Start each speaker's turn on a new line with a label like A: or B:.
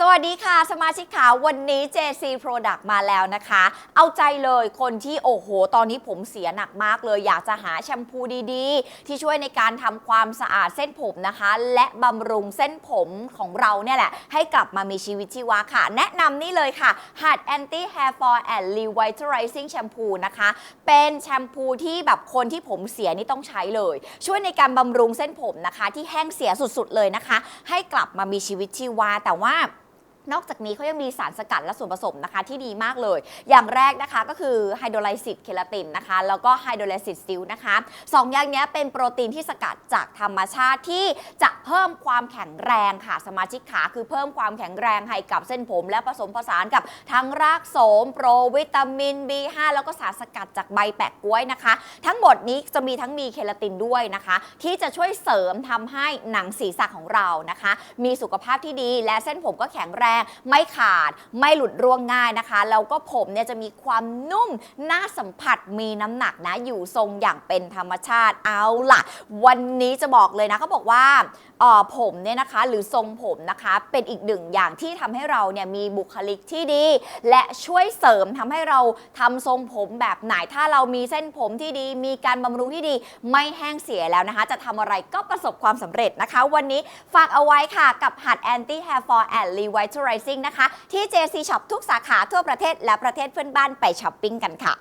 A: สวัสดีค่ะ สมาชิกขาวันนี้ JC Product มาแล้วนะคะ เอาใจเลยคนที่โอ้โห ตอนนี้ผมเสียหนักมากเลย อยากจะหาแชมพูดีๆ ที่ช่วยในการทำความสะอาดเส้นผมนะคะ และบำรุงเส้นผมของเราเนี่ยแหละ ให้กลับมามีชีวิตชีวาค่ะ แนะนำนี่เลยค่ะ Hard Anti Hair Fall and Revitalizing Shampoo นะคะ เป็นแชมพูที่แบบคนที่ผมเสียนี่ต้องใช้เลย ช่วยในการบำรุงเส้นผมนะคะ ที่แห้งเสียสุดๆเลยนะคะ ให้กลับมามีชีวิตชีวาแต่ว่า นอกจากนี้เขายังมีสารสกัดและส่วนผสมนะคะที่ดีมากเลย อย่างแรกนะคะก็คือไฮโดรไลซิดเคลาตินนะคะ แล้วก็ไฮโดรไลซิดซิลนะคะสองอย่างนี้เป็นโปรตีนที่สกัดจากธรรมชาติที่จะเพิ่มความแข็งแรงค่ะ สมาชิกขาคือเพิ่มความแข็งแรงให้กับเส้นผม และผสมผสานกับทั้งรากโสม โปรวิตามิน B5 แล้วก็สารสกัดจากใบแปะกล้วยนะคะ ทั้งหมดนี้จะมีทั้งมีเคลาตินด้วยนะคะ ที่จะช่วยเสริมทำให้หนังศีรษะของเรานะคะ มีสุขภาพที่ดีและเส้นผมก็แข็งแรงไม่ขาดไม่หลุดร่วงง่ายนะคะแล้วก็ผมเนี่ยจะมีความนุ่มน่าสัมผัสมีน้ำหนักนะอยู่ทรงอย่างเป็นธรรมชาติเอาล่ะ วันนี้จะบอกเลยนะเขาบอกว่าผมเนี่ยนะคะหรือทรงผมนะคะเป็นอีกหนึ่งอย่างที่ทำให้เราเนี่ยมีบุคลิกที่ดี และช่วยเสริมทำให้เราทำทรงผมแบบไหนถ้าเรามีเส้นผมที่ดี มีการบำรุงที่ดี ไม่แห้งเสียแล้วนะคะ จะทำอะไรก็ประสบความสำเร็จนะคะ วันนี้ฝากเอาไว้ค่ะกับหัด Anti Hair Fall and Revitalizing นะคะ ที่ JC Shop ทุกสาขาทั่วประเทศและประเทศเพื่อนบ้านไปช้อปปิ้งกันค่ะ